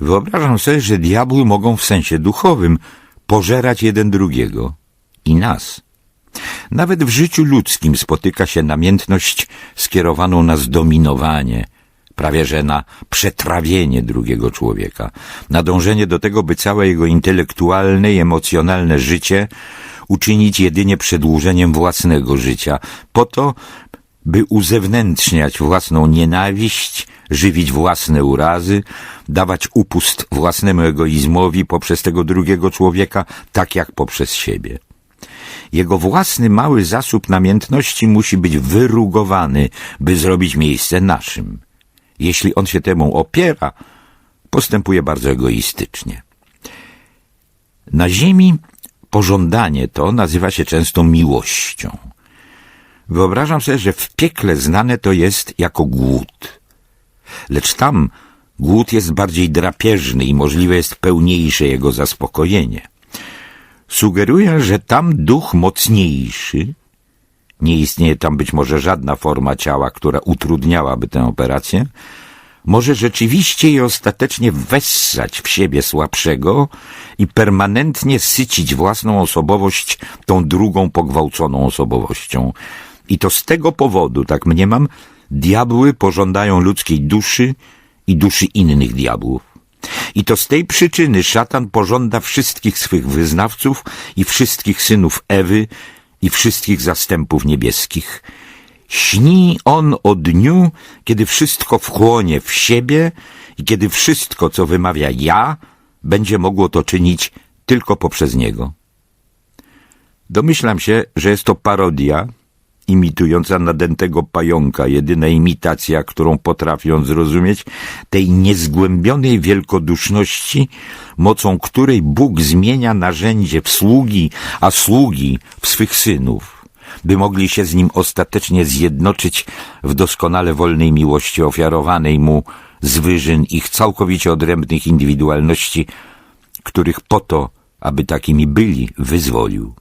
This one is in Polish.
Wyobrażam sobie, że diabły mogą w sensie duchowym pożerać jeden drugiego i nas. Nawet w życiu ludzkim spotyka się namiętność skierowaną na zdominowanie, prawie że na przetrawienie drugiego człowieka, na dążenie do tego, by całe jego intelektualne i emocjonalne życie uczynić jedynie przedłużeniem własnego życia, po to, by uzewnętrzniać własną nienawiść, żywić własne urazy, dawać upust własnemu egoizmowi poprzez tego drugiego człowieka, tak jak poprzez siebie. Jego własny mały zasób namiętności musi być wyrugowany, by zrobić miejsce naszym. Jeśli on się temu opiera, postępuje bardzo egoistycznie. Na ziemi pożądanie to nazywa się często miłością. Wyobrażam sobie, że w piekle znane to jest jako głód. Lecz tam głód jest bardziej drapieżny i możliwe jest pełniejsze jego zaspokojenie. Sugeruję, że tam duch mocniejszy, nie istnieje tam być może żadna forma ciała, która utrudniałaby tę operację, może rzeczywiście i ostatecznie wessać w siebie słabszego i permanentnie sycić własną osobowość tą drugą pogwałconą osobowością. I to z tego powodu, tak mniemam, diabły pożądają ludzkiej duszy i duszy innych diabłów. I to z tej przyczyny szatan pożąda wszystkich swych wyznawców i wszystkich synów Ewy i wszystkich zastępów niebieskich. Śni on o dniu, kiedy wszystko wchłonie w siebie i kiedy wszystko, co wymawia ja, będzie mogło to czynić tylko poprzez niego. Domyślam się, że jest to parodia imitująca nadętego pająka, jedyna imitacja, którą potrafię on zrozumieć, tej niezgłębionej wielkoduszności, mocą której Bóg zmienia narzędzie w sługi, a sługi w swych synów, by mogli się z Nim ostatecznie zjednoczyć w doskonale wolnej miłości ofiarowanej Mu z wyżyn ich całkowicie odrębnych indywidualności, których po to, aby takimi byli, wyzwolił.